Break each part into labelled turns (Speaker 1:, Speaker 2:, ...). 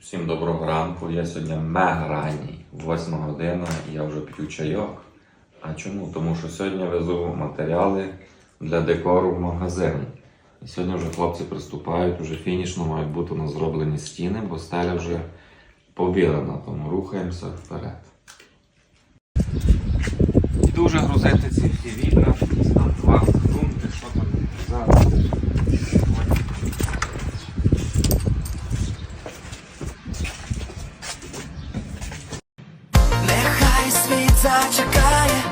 Speaker 1: Всім доброго ранку. Я сьогодні мега ранній, 8 година, і я вже п'ю чайок. А чому? Тому що сьогодні везу матеріали для декору в магазин. І сьогодні вже хлопці приступають, вже фінішно мають бути у зроблені стіни, бо стеля вже побілена, тому рухаємося вперед. Іду вже грузити
Speaker 2: Нехай чекає,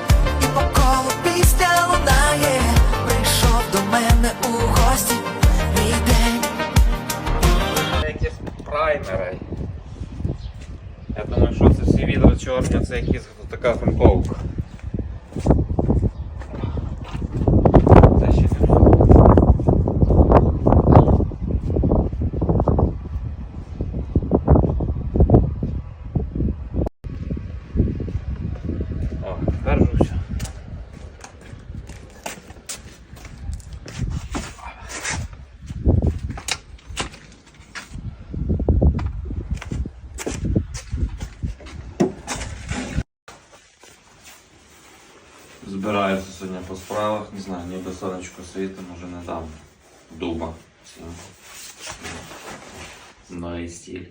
Speaker 2: і по колу пісня лунає. Прийшов до мене у гості мій день.
Speaker 1: Якісь праймери. Я думаю, що це всі відра чорні, це якісь така грунтовка. Це ще не все. О, тепер вже все. Збираюся сьогодні по справах, не знаю, ніби сонечко світить, може недавно. Дуба. Все. І стіль.